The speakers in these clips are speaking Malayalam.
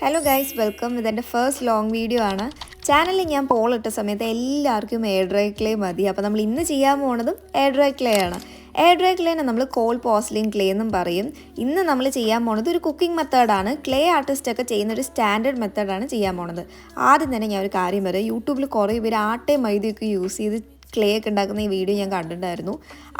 ഹലോ ഗൈസ് വെൽക്കം ഇതെന്റെ ഫസ്റ്റ് ലോങ് വീഡിയോ ആണ്. ചാനലിൽ ഞാൻ പോളിട്ട സമയത്ത് എല്ലാവർക്കും എയർ ഡ്രൈ ക്ലേ മതി. അപ്പോൾ നമ്മൾ ഇന്ന് ചെയ്യാൻ പോണതും എയർ ഡ്രൈ ക്ലേ ആണ്. എയർ ഡ്രൈ ക്ലേനെ നമ്മൾ കോൾ പോസ്ലിൻ ക്ലേ എന്നും പറയും. ഇന്ന് നമ്മൾ ചെയ്യാൻ പോണത് ഒരു കുക്കിംഗ് മെത്തേഡാണ് ക്ലേ ആർട്ടിസ്റ്റൊക്കെ ചെയ്യുന്ന ഒരു സ്റ്റാൻഡേർഡ് മെത്തേഡാണ് ചെയ്യാൻ പോണത്. ആദ്യം തന്നെ ഞാൻ ഒരു കാര്യം പറയാം. യൂട്യൂബിൽ കുറേ പേര് ആട്ടയും മൈദയൊക്കെ യൂസ് ചെയ്ത് ക്ലേ ഒക്കെ ഉണ്ടാക്കുന്ന ഈ വീഡിയോ ഞാൻ കണ്ടിട്ടുണ്ടായിരുന്നു.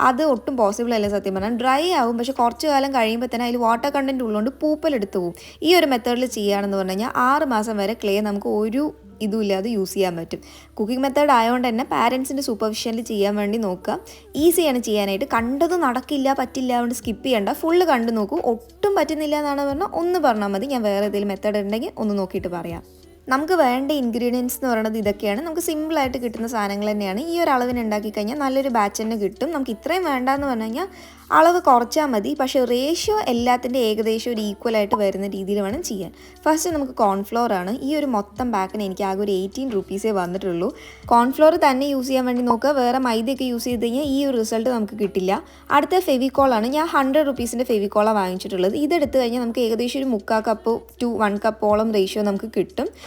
അത് ഒട്ടും പോസിബിൾ അല്ല സത്യം പറഞ്ഞാൽ. ഡ്രൈ ആവും പക്ഷേ കുറച്ച് കാലം കഴിയുമ്പോൾ തന്നെ അതിൽ വാട്ടർ കണ്ടന്റ് ഉള്ളതുകൊണ്ട് പൂപ്പലെടുത്ത് പോകും ഈ ഒരു മെത്തേഡിൽ ചെയ്യുകയാണെന്ന് പറഞ്ഞു കഴിഞ്ഞാൽ ആറ് മാസം വരെ ക്ലേ നമുക്ക് ഒരു ഇതുമില്ലാതെ യൂസ് ചെയ്യാൻ പറ്റും. കുക്കിംഗ് മെത്തേഡ് ആയതുകൊണ്ട് തന്നെ പാരൻസിന്റെ സൂപ്പർവിഷനിൽ ചെയ്യാൻ വേണ്ടി നോക്കുക. ഈസിയാണ് ചെയ്യാനായിട്ട്. കണ്ടത് നടക്കില്ല പറ്റില്ല അതുകൊണ്ട് സ്കിപ്പ് ചെയ്യണ്ട. ഫുള്ള് കണ്ടു നോക്കൂ. ഒട്ടും പറ്റുന്നില്ല എന്നാണ് പറഞ്ഞാൽ ഒന്ന് പറഞ്ഞാൽ മതി. ഞാൻ വേറെ ഏതെങ്കിലും മെത്തേഡ് ഉണ്ടെങ്കിൽ ഒന്ന് നോക്കിയിട്ട് പറയാം. നമുക്ക് വേണ്ട ഇൻഗ്രീഡിയൻസ് എന്ന് പറയുന്നത് ഇതൊക്കെയാണ്. നമുക്ക് സിമ്പിളായിട്ട് കിട്ടുന്ന സാധനങ്ങൾ തന്നെയാണ്. ഈ ഒരു അളവിന് ഉണ്ടാക്കി കഴിഞ്ഞാൽ നല്ലൊരു ബാച്ച് തന്നെ കിട്ടും. നമുക്ക് ഇത്രയും വേണ്ട എന്ന് പറഞ്ഞു കഴിഞ്ഞാൽ അളവ് കുറച്ചാൽ മതി. പക്ഷേ റേഷ്യോ എല്ലാത്തിന്റെ ഏകദേശം ഒരു ഈക്വൽ ആയിട്ട് വരുന്ന രീതിയിൽ വേണം ചെയ്യാൻ. ഫസ്റ്റ് നമുക്ക് കോൺഫ്ലോർ ആണ്. ഈ ഒരു മൊത്തം പാക്കിന് എനിക്ക് ആകെ ഒരു എയ്റ്റീൻ റുപ്പീസേ വന്നിട്ടുള്ളൂ. കോൺഫ്ലോർ തന്നെ യൂസ് ചെയ്യാൻ വേണ്ടി നോക്കുക. വേറെ മൈദയൊക്കെ യൂസ് ചെയ്ത് കഴിഞ്ഞാൽ ഈ ഒരു റിസൾട്ട് നമുക്ക് കിട്ടില്ല. അടുത്ത ഫെവിക്കോളാണ് ഞാൻ ഹൺഡ്രഡ് റുപ്പീസിന്റെ ഫെവിക്കോളാണ് വാങ്ങിച്ചിട്ടുള്ളത്. ഇതെടുത്ത് കഴിഞ്ഞാൽ നമുക്ക് ഏകദേശം ഒരു മുക്കാൽ കപ്പ് ടു വൺ കപ്പോളം റേഷ്യോ നമുക്ക് കിട്ടും.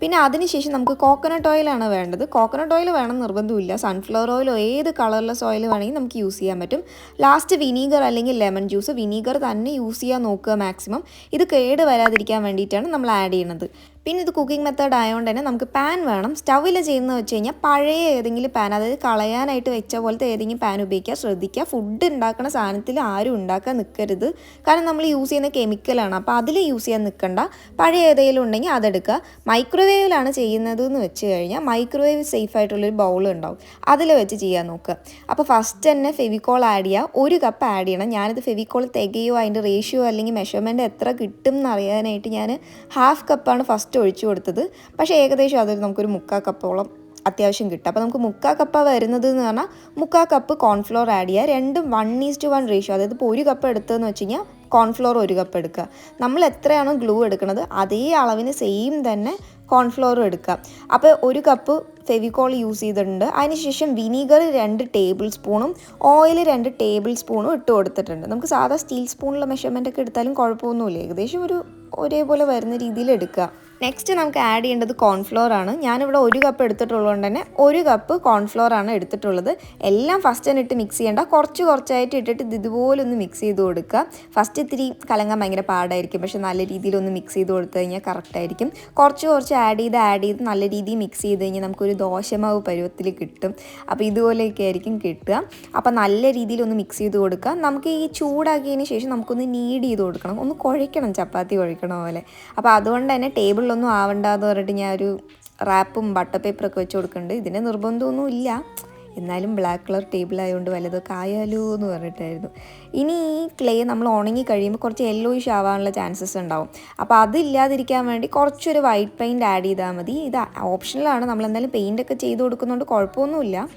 പിന്നെ അതിനുശേഷം നമുക്ക് കോക്കനട്ട് ഓയിലാണ് വേണ്ടത്. കോക്കനട്ട് ഓയിൽ വേണം നിർബന്ധമില്ല സൺഫ്ലവർ ഓയിലോ ഏത് കളർലെസ് ഓയിൽ വേണമെങ്കിൽ നമുക്ക് യൂസ് ചെയ്യാൻ പറ്റും. ലാസ്റ്റ് വിനീഗർ അല്ലെങ്കിൽ ലെമൺ ജ്യൂസ് വിനീഗർ തന്നെ യൂസ് ചെയ്യാൻ നോക്കുക മാക്സിമം ഇത് കേട് വരാതിരിക്കാൻ വേണ്ടിയിട്ടാണ് നമ്മൾ ആഡ് ചെയ്യുന്നത്. പിന്നെ ഇത് കുക്കിംഗ് മെത്തേഡ് ആയതുകൊണ്ട് തന്നെ നമുക്ക് പാൻ വേണം. സ്റ്റൗവിൽ ചെയ്യുന്നത് വെച്ച് കഴിഞ്ഞാൽ പഴയ ഏതെങ്കിലും പാൻ അതായത് കളയാനായിട്ട് വെച്ച പോലത്തെ ഏതെങ്കിലും പാൻ ഉപയോഗിക്കുക ശ്രദ്ധിക്കുക. ഫുഡ് ഉണ്ടാക്കുന്ന സാധനത്തിൽ ആരും ഉണ്ടാക്കാൻ നിൽക്കരുത് കാരണം നമ്മൾ യൂസ് ചെയ്യുന്ന കെമിക്കലാണ് അപ്പോൾ അതിൽ യൂസ് ചെയ്യാൻ നിൽക്കണ്ട പഴയ ഏതെങ്കിലും ഉണ്ടെങ്കിൽ അതെടുക്കുക. മൈക്രോവേവിലാണ് ചെയ്യുന്നത് എന്ന് വെച്ച് കഴിഞ്ഞാൽ മൈക്രോവേവ് സേഫ് ആയിട്ടുള്ളൊരു ബൗൾ ഉണ്ടാവും. അതിൽ വെച്ച് ചെയ്യാൻ നോക്കുക അപ്പോൾ ഫസ്റ്റ് തന്നെ ഫെവിക്കോൾ ആഡ് ചെയ്യുക ഒരു കപ്പ് ആഡ് ചെയ്യണം. ഞാനിത് ഫെവിക്കോൾ തികയോ അതിന്റെ റേഷ്യോ അല്ലെങ്കിൽ മെഷർമെന്റ് എത്ര കിട്ടും എന്നറിയാനായിട്ട് ഞാൻ ഹാഫ് കപ്പാണ് ഫസ്റ്റ് ഒഴിച്ചു കൊടുത്തത്. പക്ഷേ ഏകദേശം അതൊരു നമുക്കൊരു മുക്കാൽ കപ്പോളം അത്യാവശ്യം കിട്ടും. അപ്പോൾ നമുക്ക് മുക്കാ കപ്പ വരുന്നത് എന്ന് പറഞ്ഞാൽ മുക്കാ കപ്പ് കോൺഫ്ലോർ ആഡ് ചെയ്യുക. രണ്ടും വൺ ഈസ്റ്റ് വൺ റേഷ്യോ അതായത് ഇപ്പോൾ ഒരു കപ്പ് എടുത്തതെന്ന് വെച്ച് കഴിഞ്ഞാൽ കോൺഫ്ലോർ ഒരു കപ്പ് എടുക്കുക. നമ്മൾ എത്രയാണോ ഗ്ലൂ എടുക്കുന്നത് അതേ അളവിന് സെയിം തന്നെ കോൺഫ്ലോറും എടുക്കുക. അപ്പോൾ ഒരു കപ്പ് ഫെവിക്കോൾ യൂസ് ചെയ്തിട്ടുണ്ട്. അതിനുശേഷം വിനീഗർ രണ്ട് ടേബിൾ സ്പൂണും ഓയിൽ രണ്ട് ടേബിൾ സ്പൂണും ഇട്ട് കൊടുത്തിട്ടുണ്ട്. നമുക്ക് സാധാ സ്റ്റീൽ സ്പൂണിലെ മെഷർമെന്റ് ഒക്കെ എടുത്താലും കുഴപ്പമൊന്നുമില്ല. ഏകദേശം ഒരു ഒരേപോലെ വരുന്ന രീതിയിൽ എടുക്കുക. നെക്സ്റ്റ് നമുക്ക് ആഡ് ചെയ്യേണ്ടത് കോൺഫ്ലോർ ആണ്. ഞാനിവിടെ ഒരു കപ്പ് എടുത്തിട്ടുള്ളതുകൊണ്ട് തന്നെ ഒരു കപ്പ് കോൺഫ്ലോർ ആണ് എടുത്തിട്ടുള്ളത്. എല്ലാം ഫസ്റ്റ് തന്നെ ഇട്ട് മിക്സ് ചെയ്യേണ്ട. കുറച്ച് കുറച്ചായിട്ട് ഇട്ടിട്ട് ഇത് ഇതുപോലെ ഒന്ന് മിക്സ് ചെയ്ത് കൊടുക്കുക. ഫസ്റ്റ് ഇത്തിരി കലങ്ങാൻ ഭയങ്കര പാടായിരിക്കും. പക്ഷെ നല്ല രീതിയിൽ ഒന്ന് മിക്സ് ചെയ്ത് കൊടുത്തു കഴിഞ്ഞാൽ കറക്റ്റായിരിക്കും കുറച്ച് കുറച്ച് ആഡ് ചെയ്ത് ആഡ് ചെയ്ത് നല്ല രീതിയിൽ മിക്സ് ചെയ്ത് കഴിഞ്ഞാൽ നമുക്കൊരു ദോശമാവ് പരുവത്തിൽ കിട്ടും. അപ്പോൾ ഇതുപോലെയൊക്കെ ആയിരിക്കും കിട്ടുക. അപ്പോൾ നല്ല രീതിയിൽ ഒന്ന് മിക്സ് ചെയ്ത് കൊടുക്കുക. നമുക്ക് ഈ ചൂടാക്കിയതിന് ശേഷം നമുക്കൊന്ന് നീഡ് ചെയ്ത് കൊടുക്കണം. ഒന്ന് കുഴയ്ക്കണം. ചപ്പാത്തി കുഴക്കണ പോലെ. അപ്പോൾ അതുകൊണ്ട് തന്നെ ടേബിളിലൊന്നും ആവണ്ടെന്ന് പറഞ്ഞിട്ട് ഞാൻ ഒരു റാപ്പും ബട്ടർ പേപ്പറൊക്കെ വെച്ച് കൊടുക്കുന്നുണ്ട് ഇതിന് നിർബന്ധമൊന്നും ഇല്ല. എന്നാലും ബ്ലാക്ക് കളർ ടേബിൾ ആയതുകൊണ്ട് വല്ലതൊക്കെ ആയാലോ എന്ന് പറഞ്ഞിട്ടായിരുന്നു. ഇനി ഈ ക്ലേ നമ്മൾ ഉണങ്ങി കഴിയുമ്പോൾ കുറച്ച് യെല്ലോയിഷ് ആവാനുള്ള ചാൻസസ് ഉണ്ടാവും. അപ്പോൾ അതില്ലാതിരിക്കാൻ വേണ്ടി കുറച്ചൊരു വൈറ്റ് പെയിന്റ് ആഡ് ചെയ്താൽ മതി. ഇത് ഓപ്ഷണലാണ് നമ്മൾ എന്തായാലും പെയിന്റൊക്കെ ചെയ്ത് കൊടുക്കുന്നതുകൊണ്ട് കുഴപ്പമൊന്നുമില്ല.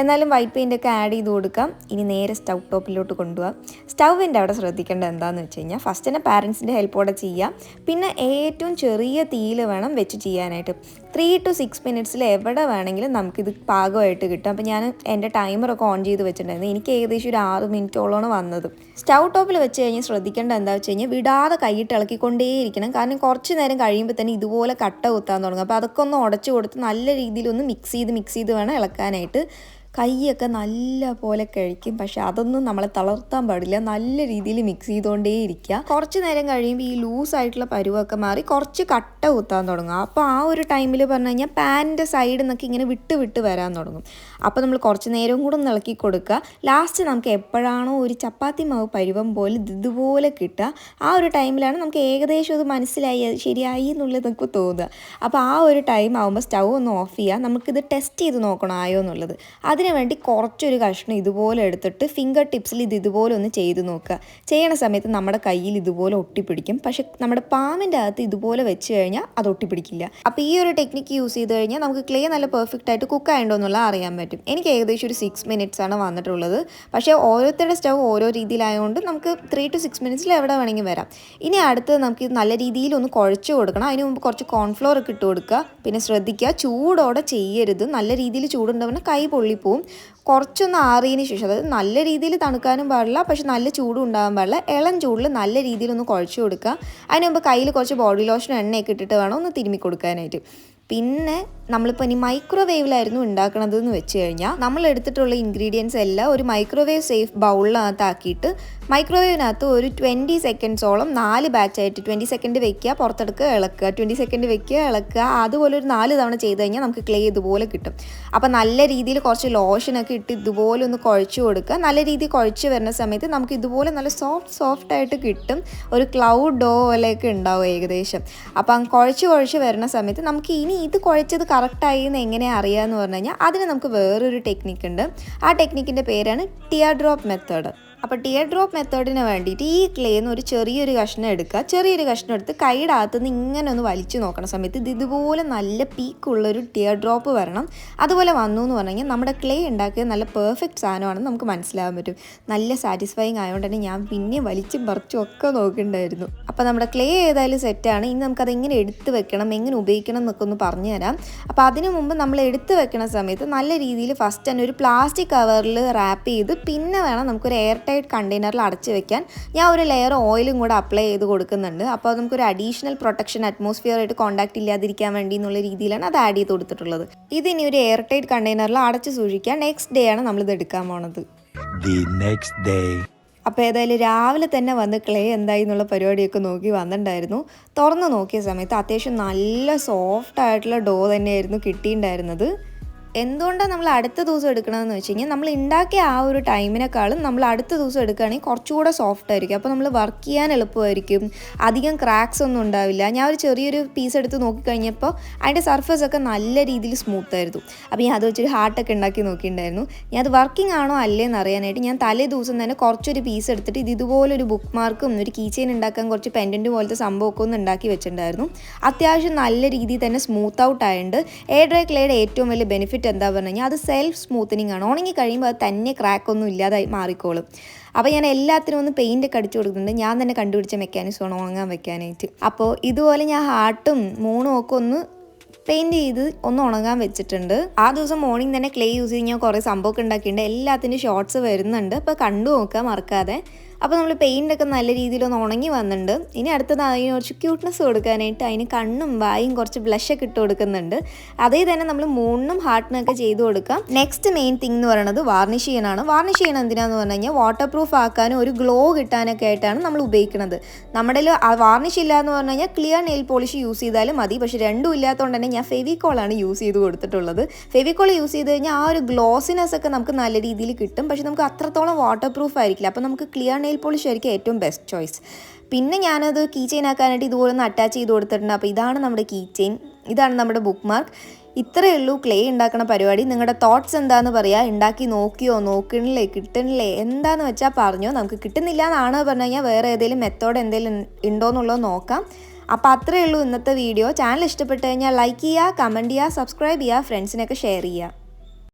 എന്നാലും വൈറ്റ് പെയിന്റ് ഒക്കെ ആഡ് ചെയ്ത് കൊടുക്കാം. ഇനി നേരെ സ്റ്റൗ ടോപ്പിലോട്ട് കൊണ്ടുപോകാം സ്റ്റൗവിന്റെ അവിടെ ശ്രദ്ധിക്കേണ്ടത് എന്താണെന്ന് വെച്ച് കഴിഞ്ഞാൽ ഫസ്റ്റ് തന്നെ പാരൻസിന്റെ ഹെൽപ്പോടെ ചെയ്യാം. പിന്നെ ഏറ്റവും ചെറിയ തീയിൽ വേണം വെച്ച് ചെയ്യാനായിട്ട്. ത്രീ ടു സിക്സ് മിനിറ്റ്സിൽ എവിടെ വേണമെങ്കിലും നമുക്കിത് പാകമായിട്ട് കിട്ടും. അപ്പോൾ ഞാൻ എന്റെ ടൈമറൊക്കെ ഓൺ ചെയ്ത് വെച്ചിട്ടുണ്ടായിരുന്നു. എനിക്ക് ഏകദേശം ഒരു ആറ് മിനിറ്റോളമാണ് വന്നത്. സ്റ്റൗ ടോപ്പിൽ വെച്ച് കഴിഞ്ഞാൽ ശ്രദ്ധിക്കേണ്ടത് എന്താ വെച്ച് കഴിഞ്ഞാൽ വിടാതെ കൈയിട്ട് ഇളക്കിക്കൊണ്ടേയിരിക്കണം. കാരണം കുറച്ച് നേരം കഴിയുമ്പോൾ തന്നെ ഇതുപോലെ കട്ട കുത്താൻ തുടങ്ങും. അപ്പോൾ അതൊക്കെ ഒന്ന് ഉടച്ചു കൊടുത്ത് നല്ല രീതിയിൽ ഒന്ന് മിക്സ് ചെയ്ത് മിക്സ് ചെയ്ത് വേണം ഇളക്കാനായിട്ട്. കൈയൊക്കെ നല്ല പോലെ കഴിക്കും. പക്ഷെ അതൊന്നും നമ്മളെ തളർത്താൻ പാടില്ല. നല്ല രീതിയിൽ മിക്സ് ചെയ്തുകൊണ്ടേ ഇരിക്കുക. കുറച്ച് നേരം കഴിയുമ്പോൾ ഈ ലൂസ് ആയിട്ടുള്ള പരുവൊക്കെ മാറി കുറച്ച് കട്ട കുത്താൻ തുടങ്ങും. അപ്പോൾ ആ ഒരു ടൈമിൽ പറഞ്ഞു കഴിഞ്ഞാൽ പാനിന്റെ സൈഡിൽ നിന്നൊക്കെ ഇങ്ങനെ വിട്ട് വിട്ട് വരാൻ തുടങ്ങും. അപ്പോൾ നമ്മൾ കുറച്ച് നേരം കൂടെ ഒന്ന് ഇളക്കി കൊടുക്കുക. ലാസ്റ്റ് നമുക്ക് എപ്പോഴാണോ ഒരു ചപ്പാത്തി മാവ് പരുവം പോലെ ഇത് ഇതുപോലെ കിട്ടുക. ആ ഒരു ടൈമിലാണ് നമുക്ക് ഏകദേശം അത് മനസ്സിലായി അത് ശരിയായി എന്നുള്ളത് നമുക്ക് തോന്നുക. അപ്പോൾ ആ ഒരു ടൈം ആകുമ്പോൾ സ്റ്റൗ ഒന്ന് ഓഫ് ചെയ്യുക. നമുക്കിത് ടെസ്റ്റ് ചെയ്ത് നോക്കണം ആയോ എന്നുള്ളത്. അതിന് വേണ്ടി കുറച്ചൊരു കഷ്ണം ഇതുപോലെ എടുത്തിട്ട് ഫിംഗർ ടിപ്സിൽ ഇത് ഇതുപോലെ ഒന്ന് ചെയ്ത് നോക്കുക. ചെയ്യണ സമയത്ത് നമ്മുടെ കയ്യിൽ ഇതുപോലെ ഒട്ടിപ്പിടിക്കും. പക്ഷെ നമ്മുടെ പാമിന്റെ അകത്ത് ഇതുപോലെ വെച്ച് കഴിഞ്ഞാൽ അത് ഒട്ടിപ്പിടിക്കില്ല. അപ്പോൾ ഈ ഒരു ടെക്നിക്ക് യൂസ് ചെയ്ത് കഴിഞ്ഞാൽ നമുക്ക് ക്ലേ നല്ല പെർഫെക്റ്റ് ആയിട്ട് കുക്ക് ആയിട്ടുണ്ടോ എന്നുള്ളത് അറിയാൻ പറ്റും. എനിക്ക് ഏകദേശം ഒരു സിക്സ് മിനിറ്റ്സ് ആണ് വന്നിട്ടുള്ളത്. പക്ഷേ ഓരോരുത്തരുടെ സ്റ്റവ് ഓരോ രീതിയിലായതുകൊണ്ട് നമുക്ക് ത്രീ ടു സിക്സ് മിനിറ്റ്സിൽ എവിടെ വേണമെങ്കിൽ വരാം. ഇനി അടുത്ത് നമുക്ക് നല്ല രീതിയിൽ ഒന്ന് കുഴച്ച് കൊടുക്കണം. അതിന് മുമ്പ് കുറച്ച് കോൺഫ്ലോർ ഒക്കെ ഇട്ട് കൊടുക്കുക. പിന്നെ ശ്രദ്ധിക്കുക. ചൂടോടെ ചെയ്യരുത്. നല്ല രീതിയിൽ ചൂടുണ്ടാവുന്ന കൈ പൊള്ളിപ്പോവും இருக்கும் കുറച്ചൊന്ന് ആറിയതിന് ശേഷം അതായത് നല്ല രീതിയിൽ തണുക്കാനും പാടില്ല പക്ഷെ നല്ല ചൂടും ഉണ്ടാകാൻ പാടില്ല. ഇളം ചൂടിൽ നല്ല രീതിയിൽ ഒന്ന് കുഴച്ച് കൊടുക്കുക. അതിന് മുമ്പ് കയ്യിൽ കുറച്ച് ബോഡി ലോഷൻ എണ്ണയൊക്കെ ഇട്ടിട്ട് വേണം ഒന്ന് തിരുമ്മി കൊടുക്കാനായിട്ട്. പിന്നെ നമ്മളിപ്പോൾ ഇനി മൈക്രോവേവിലായിരുന്നു ഉണ്ടാക്കണത് എന്ന് വെച്ച് കഴിഞ്ഞാൽ നമ്മൾ എടുത്തിട്ടുള്ള ഇൻഗ്രീഡിയൻസ് എല്ലാം ഒരു മൈക്രോവേവ് സേഫ് ബൗളിനകത്താക്കിയിട്ട് മൈക്രോവേവിനകത്ത് ഒരു ട്വന്റി സെക്കൻഡ്സോളം നാല് ബാച്ചായിട്ട് ട്വന്റി സെക്കൻഡ് വെക്കുക പുറത്തെടുക്കുക ഇളക്കുക. ട്വന്റി സെക്കൻഡ് വെക്കുക ഇളക്കുക. അതുപോലെ ഒരു നാല് തവണ ചെയ്ത് കഴിഞ്ഞാൽ നമുക്ക് ക്ലേ ഇതുപോലെ കിട്ടും. അപ്പോൾ നല്ല രീതിയിൽ കുറച്ച് ലോഷനൊക്കെ ഇട്ട് ഇതുപോലെ ഒന്ന് കുഴച്ച് കൊടുക്കുക. നല്ല രീതിയിൽ കുഴച്ച് വരുന്ന സമയത്ത് നമുക്ക് ഇതുപോലെ നല്ല സോഫ്റ്റ് സോഫ്റ്റ് ആയിട്ട് കിട്ടും. ഒരു ക്ലൗഡ് ഡോ പോലെയൊക്കെ ഉണ്ടാവും ഏകദേശം. അപ്പം കുഴച്ച് കുഴച്ച് വരുന്ന സമയത്ത് നമുക്ക് ഇനി ഇത് കുഴച്ചത് കറക്റ്റായി എന്ന് എങ്ങനെ അറിയാമെന്ന് പറഞ്ഞു കഴിഞ്ഞാൽ അതിന് നമുക്ക് വേറൊരു ടെക്നിക്ക് ഉണ്ട്. ആ ടെക്നിക്കിന്റെ പേരാണ് ടിയർ ഡ്രോപ്പ് മെത്തേഡ് അപ്പോൾ ടിയർ ഡ്രോപ്പ് മെത്തേഡിന് വേണ്ടിയിട്ട് ഈ ക്ലേന്ന് ഒരു ചെറിയൊരു കഷ്ണം എടുക്കുക. ചെറിയൊരു കഷ്ണം എടുത്ത് കൈയുടെ അകത്ത് നിന്ന് ഇങ്ങനെ ഒന്ന് വലിച്ചു നോക്കണ സമയത്ത് ഇത് ഇതുപോലെ നല്ല പീക്കുള്ളൊരു ടിയർ ഡ്രോപ്പ് വരണം. അതുപോലെ വന്നു എന്ന് പറഞ്ഞാൽ നമ്മുടെ ക്ലേ ഉണ്ടാക്കിയത് നല്ല പെർഫെക്റ്റ് സാധനമാണെന്ന് നമുക്ക് മനസ്സിലാകാൻ പറ്റും. നല്ല സാറ്റിസ്ഫൈങ് ആയതുകൊണ്ട് തന്നെ ഞാൻ പിന്നെ വലിച്ചും പറിച്ചും ഒക്കെ നോക്കിയിട്ടുണ്ടായിരുന്നു അപ്പോൾ നമ്മുടെ ക്ലേ ഏതായാലും സെറ്റാണ് ഇനി നമുക്കത് എങ്ങനെ എടുത്ത് വെക്കണം എങ്ങനെ ഉപയോഗിക്കണം എന്നൊക്കെ ഒന്ന് പറഞ്ഞു തരാം. അപ്പോൾ അതിനു മുമ്പ് നമ്മൾ എടുത്ത് വെക്കണ സമയത്ത് നല്ല രീതിയിൽ ഫസ്റ്റ് തന്നെ ഒരു പ്ലാസ്റ്റിക് കവറിൽ റാപ്പ് ചെയ്ത് പിന്നെ വേണം നമുക്കൊരു എയർ ടൈറ്റ് കണ്ടെയ്നറിൽ അടച്ച് വെക്കാൻ ഞാൻ ഒരു ലെയർ ഓയിലും കൂടെ അപ്ലൈ ചെയ്ത് കൊടുക്കുന്നുണ്ട്. അപ്പോൾ നമുക്കൊരു അഡീഷണൽ പ്രൊട്ടക്ഷൻ അറ്റ്മോസ്ഫിയർ ആയിട്ട് കോൺടാക്ട് ഇല്ലാതിരിക്കാൻ വേണ്ടി എന്നുള്ള രീതിയിലാണ് അത് ആഡ് ചെയ്ത് കൊടുത്തിട്ടുള്ളത്. ഇതിനി ഒരു എയർടൈറ്റ് കണ്ടെയ്നറിൽ അടച്ച് സൂക്ഷിക്കാൻ നെക്സ്റ്റ് ഡേ ആണ് നമ്മളിത് എടുക്കാൻ പോണത്. ദി നെക്സ്റ്റ് ഡേ അപ്പോൾ ഏതായാലും രാവിലെ തന്നെ വന്ന് ക്ലേ എന്തായി എന്നുള്ള പരിപാടിയൊക്കെ നോക്കി വന്നിട്ടുണ്ടായിരുന്നു. തുറന്ന് നോക്കിയ സമയത്ത് അത്യാവശ്യം നല്ല സോഫ്റ്റ് ആയിട്ടുള്ള ഡോ തന്നെയായിരുന്നു കിട്ടിയിട്ടുണ്ടായിരുന്നത്. എന്തുകൊണ്ടാണ് നമ്മൾ അടുത്ത ദിവസം എടുക്കണമെന്ന് വെച്ച് കഴിഞ്ഞാൽ നമ്മൾ ഉണ്ടാക്കിയ ആ ഒരു ടൈമിനേക്കാളും നമ്മൾ അടുത്ത ദിവസം എടുക്കുകയാണെങ്കിൽ കുറച്ചുകൂടെ സോഫ്റ്റ് ആയിരിക്കും. അപ്പോൾ നമ്മൾ വർക്ക് ചെയ്യാൻ എളുപ്പമായിരിക്കും. അധികം ക്രാക്സ് ഒന്നും ഉണ്ടാവില്ല. ഞാൻ ഒരു ചെറിയൊരു പീസ് എടുത്ത് നോക്കിക്കഴിഞ്ഞപ്പോൾ അതിന്റെ സർഫസ് ഒക്കെ നല്ല രീതിയിൽ സ്മൂത്ത് ആയിരുന്നു. അപ്പോൾ ഞാൻ അത് വെച്ചൊരു ഹാർട്ടൊക്കെ ഉണ്ടാക്കി നോക്കിയിട്ടുണ്ടായിരുന്നു. ഞാൻ അത് വർക്കിംഗ് ആണോ അല്ലേ എന്ന് അറിയാനായിട്ട് ഞാൻ തലേ ദിവസം തന്നെ കുറച്ചൊരു പീസ് എടുത്തിട്ട് ഇത് ഇതുപോലൊരു ബുക്ക് മാർക്കും ഒരു കീ ഉണ്ടാക്കാൻ കുറച്ച് പെൻഡന്റ് പോലത്തെ സംഭവമൊക്കെ ഒന്ന് ഉണ്ടാക്കി വെച്ചിട്ടുണ്ടായിരുന്നു. അത്യാവശ്യം നല്ല രീതിയിൽ തന്നെ സ്മൂത്ത് ഔട്ട് ആയതുകൊണ്ട് എയർ ഡ്രൈ ക്ലേയുടെ ഏറ്റവും വലിയ ബെനിഫിറ്റ് എന്താ പറഞ്ഞു കഴിഞ്ഞാൽ അത് സെൽഫ് സ്മൂത്തനിങ് ആണ്. ഉണങ്ങി കഴിയുമ്പോൾ അത് തന്നെ ക്രാക്ക് ഒന്നും ഇല്ലാതായി മാറിക്കോളും. അപ്പോൾ ഞാൻ എല്ലാത്തിനും ഒന്ന് പെയിന്റ് ഒക്കെ അടിച്ചു കൊടുക്കുന്നുണ്ട്. ഞാൻ തന്നെ കണ്ടുപിടിച്ച മെക്കാനിസമാണ് ഉണങ്ങാൻ വെക്കാനായിട്ട്. അപ്പോൾ ഇതുപോലെ ഞാൻ ഹാർട്ടും മൂണും ഒക്കെ ഒന്ന് പെയിന്റ് ചെയ്ത് ഒന്ന് ഉണങ്ങാൻ വെച്ചിട്ടുണ്ട്. ആ ദിവസം മോർണിംഗ് തന്നെ ക്ലേ യൂസ് ചെയ്ത് ഞാൻ കുറേ സംഭവമൊക്കെ ഉണ്ടാക്കിയിട്ടുണ്ട്. എല്ലാത്തിന്റെ ഷോർട്സ് വരുന്നുണ്ട്. അപ്പോൾ കണ്ടു നോക്കുക മറക്കാതെ. അപ്പോൾ നമ്മൾ പെയിന്റൊക്കെ നല്ല രീതിയിലൊന്ന് ഉണങ്ങി വന്നിട്ടുണ്ട്. ഇനി അടുത്തത് അതിന് കുറച്ച് ക്യൂട്ട്നെസ് കൊടുക്കാനായിട്ട് അതിന് കണ്ണും വായും കുറച്ച് ബ്ലഷൊക്കെ ഇട്ട് കൊടുക്കുന്നുണ്ട്. അതേ തന്നെ നമ്മൾ മൂണിനും ഹാർട്ടിനൊക്കെ ചെയ്ത് കൊടുക്കാം. നെക്സ്റ്റ് മെയിൻ തിങ് എന്ന് പറയുന്നത് വാർണിഷ് ചെയ്യാനാണ് വാർണിഷ് ചെയ്യണം എന്തിനാന്ന് പറഞ്ഞു കഴിഞ്ഞാൽ വാട്ടർ പ്രൂഫ് ആക്കാനും ഒരു ഗ്ലോ കിട്ടാനൊക്കെ ആയിട്ടാണ് നമ്മൾ ഉപയോഗിക്കുന്നത് നമ്മുടെ വാർണിഷ് ഇല്ല എന്ന് പറഞ്ഞു കഴിഞ്ഞാൽ ക്ലിയർ നെയിൽ പോളിഷ് യൂസ് ചെയ്താലും മതി. പക്ഷേ രണ്ടും ഇല്ലാത്തതുകൊണ്ട് തന്നെ ഞാൻ ഫെവിക്കോളാണ് യൂസ് ചെയ്ത് കൊടുത്തിട്ടുള്ളത്. ഫെവിക്കോൾ യൂസ് ചെയ്ത് കഴിഞ്ഞാൽ ആ ഒരു ഗ്ലോസിനെസ് ഒക്കെ നമുക്ക് നല്ല രീതിയിൽ കിട്ടും. പക്ഷേ നമുക്ക് അത്രത്തോളം വാട്ടർ പ്രൂഫ് ആയിരിക്കില്ല. അപ്പോൾ നമുക്ക് ക്ലിയർ നെയിൽ പോളിഷ് ആയിരിക്കും ഏറ്റവും ബെസ്റ്റ് ചോയ്സ് പിന്നെ ഞാനത് കീ ചെയിൻ ആക്കാനായിട്ട് ഇതുപോലെ ഒന്ന് അറ്റാച്ച് ചെയ്ത് കൊടുത്തിട്ടുണ്ട്. അപ്പോൾ ഇതാണ് നമ്മുടെ കീ ചെയിൻ ഇതാണ് നമ്മുടെ ബുക്ക് മാർക്ക് ഇത്രയേ ഉള്ളൂ. ക്ലേ ഉണ്ടാക്കുന്ന പരിപാടി. നിങ്ങളുടെ തോട്ട്സ് എന്താന്ന് പറയുക ഉണ്ടാക്കി നോക്കിയോ? നോക്കണില്ലേ? കിട്ടണില്ലേ? എന്താന്ന് വെച്ചാൽ പറഞ്ഞോ. നമുക്ക് കിട്ടുന്നില്ല എന്നാണ് പറഞ്ഞു കഴിഞ്ഞാൽ വേറെ ഏതെങ്കിലും മെത്തേഡ് എന്തെങ്കിലും ഉണ്ടോ എന്നുള്ളത് നോക്കാം. അപ്പോൾ അത്രയേ ഉള്ളൂ ഇന്നത്തെ വീഡിയോ ചാനൽ ഇഷ്ടപ്പെട്ട് കഴിഞ്ഞാൽ ലൈക്ക് ചെയ്യുക കമന്റ് ചെയ്യുക സബ്സ്ക്രൈബ് ചെയ്യുക ഫ്രണ്ട്സിനൊക്കെ ഷെയർ ചെയ്യുക